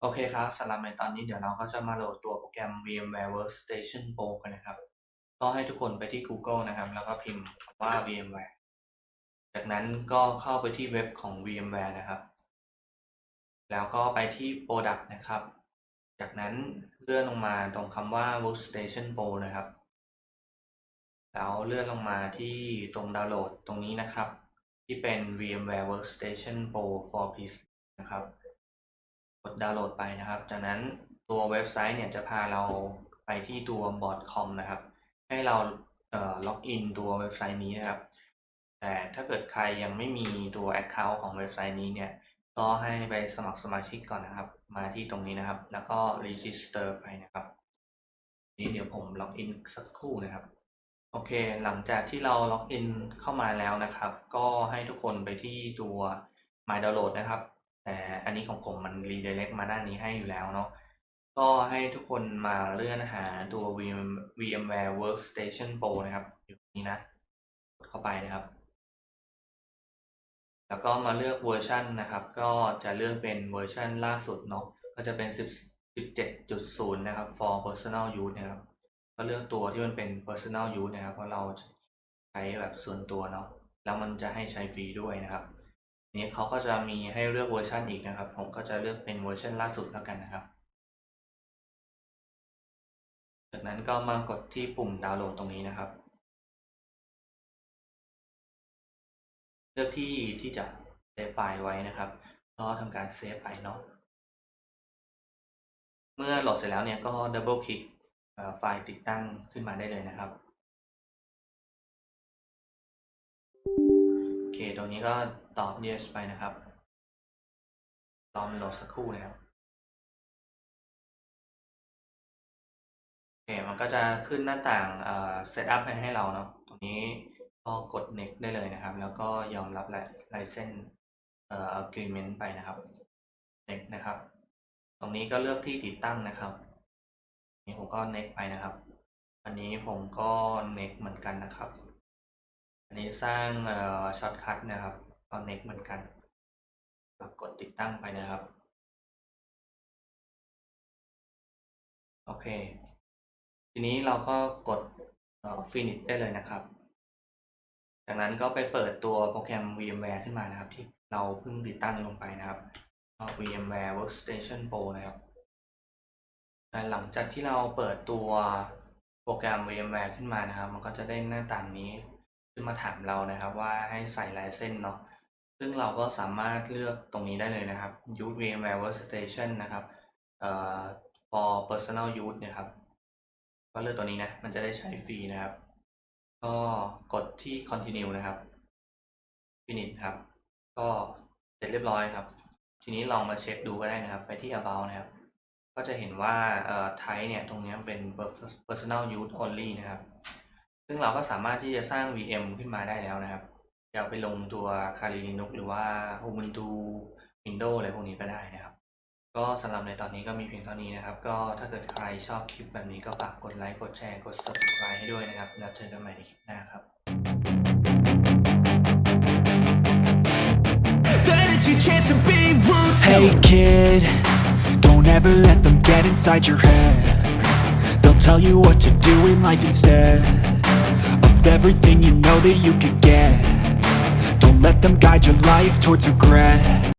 โอเคครับสำหรับในตอนนี้เดี๋ยวเราก็จะมาโหลดตัวโปรแกรม VMware Workstation Pro กันนะครับ ก็ให้ทุกคนไปที่ Google นะครับ แล้วก็พิมพ์ว่า VMware จากนั้นก็เข้าไปที่เว็บของ VMware นะครับ แล้วก็ไปที่ Product นะครับ จากนั้นเลื่อนลงมาตรงคำว่า Workstation Pro นะครับ แล้วเลื่อนลงมาที่ตรงดาวน์โหลดตรงนี้นะครับ ที่เป็น VMware Workstation Pro for PC นะครับ ดดาวน์โหลดไปนะครับ จากนั้นตัวเว็บไซต์เนี่ยจะพาเราไปที่ตัว bot.com นะครับ ให้เราเอ่อล็อกอินตัวเว็บไซต์นี้นะครับ แต่ถ้าเกิดใครยังไม่มีตัว Account ของเว็บไซต์นี้เนี่ย ก็ให้ไปสมัครสมาชิกก่อนนะครับ มาที่ตรงนี้นะครับ แล้วก็ register ไปนะครับ นี้เดี๋ยวผมล็อกอินสักครู่นะครับ โอเค หลังจากที่เราล็อกอินเข้ามาแล้วนะครับ ก็ให้ทุกคนไปที่ตัว My Download นะครับ แต่อันนี้ของผมมัน redirect มาด้านนี้ให้อยู่แล้วเนาะก็ให้ทุกคนมาเลื่อนหาตัว VM VMware Workstation Pro นะครับ อยู่นี้นะกดเข้าไปนะครับ แล้วก็มาเลือกเวอร์ชันนะครับ ก็จะเลือกเป็นเวอร์ชันล่าสุดเนาะก็จะเป็น 17.0 นะครับ for personal use นะครับ ก็เลือกตัวที่มันเป็น personal use นะครับ เพราะเราใช้แบบส่วนตัวเนาะแล้วมันจะให้ใช้ฟรีด้วยนะครับ นี้เขาก็จะมีให้เลือกเวอร์ชันอีกนะครับ ผมก็จะเลือกเป็นเวอร์ชันล่าสุดแล้วกันนะครับ จากนั้นก็มากดที่ปุ่มดาวน์โหลดตรงนี้นะครับ เลือกที่ที่จะเซฟไฟล์ไว้นะครับก็ทำการเซฟไปเนาะเมื่อโหลดเสร็จแล้วเนี่ยก็ดับเบิลคลิกไฟล์ติดตั้งขึ้นมาได้เลยนะครับ เคตรงนี้ก็ตอบ yes ไปนะครับรอมันโหลดสักครู่นะครับ โอเค มันก็จะขึ้นหน้าต่างเอ่อ setup ให้ให้เราเนาะ ตรงนี้ก็กด next ได้เลยนะครับ แล้วก็ยอมรับ license เอ่อ agreement ไปนะครับ next นะครับ ตรงนี้ก็เลือกที่ติดตั้งนะครับ นี่ผมก็ next ไปนะครับ อันนี้ผมก็ next เหมือนกันนะครับ อันนี้สร้างเอ่อช็อตคัทนะครับก็ next เหมือนกันกดติดตั้งไปนะครับ โอเค ทีนี้เราก็กดเอ่อ finish ได้เลยนะครับ จากนั้นก็ไปเปิดตัวโปรแกรม VMware ขึ้นมานะครับ ที่เราเพิ่งติดตั้งลงไปนะครับก็ VMware Workstation Pro นะครับ หลังจากที่เราเปิดตัวโปรแกรม VMware ขึ้นมานะครับ มันก็จะได้หน้าต่างนี้ ขึ้นมาถามเรานะครับว่าให้ใส่ลายเส้นเนาะซึ่งเราก็สามารถเลือกตรงนี้ได้เลยนะครับ Use VMware Workstation นะครับเอ่อ for personal use นี่ยครับก็เลือกตัวนี้นะมันจะได้ใช้ฟรีนะครับ ก็กดที่ continue นะครับ finish ครับ ก็เสร็จเรียบร้อยครับ ทีนี้ลองมาเช็คดูก็ได้นะครับ ไปที่ about นะครับ ก็จะเห็นว่าเอ่อ type เนี่ยตรงนี้เป็น personal use only นะครับ ซึ่งเราก็สามารถที่จะสร้าง VM ขึ้นมาได้แล้วนะครับจะเอาไปลงตัว Kali Linux หรือว่า Ubuntu Windows อะไรพวกนี้ก็ได้นะครับ ก็สำหรับในตอนนี้ก็มีเพียงเท่านี้นะครับ ก็ถ้าเกิดใครชอบคลิปแบบนี้ก็ฝากกดไลค์กดแชร์กด subscribe ให้ด้วยนะครับ แล้วเจอกันใหม่ในคลิปหน้าครับ Hey kid, don't ever let them get inside your head. They'll tell you what to do in life instead everything you know that you could get. Don't let them guide your life towards regret.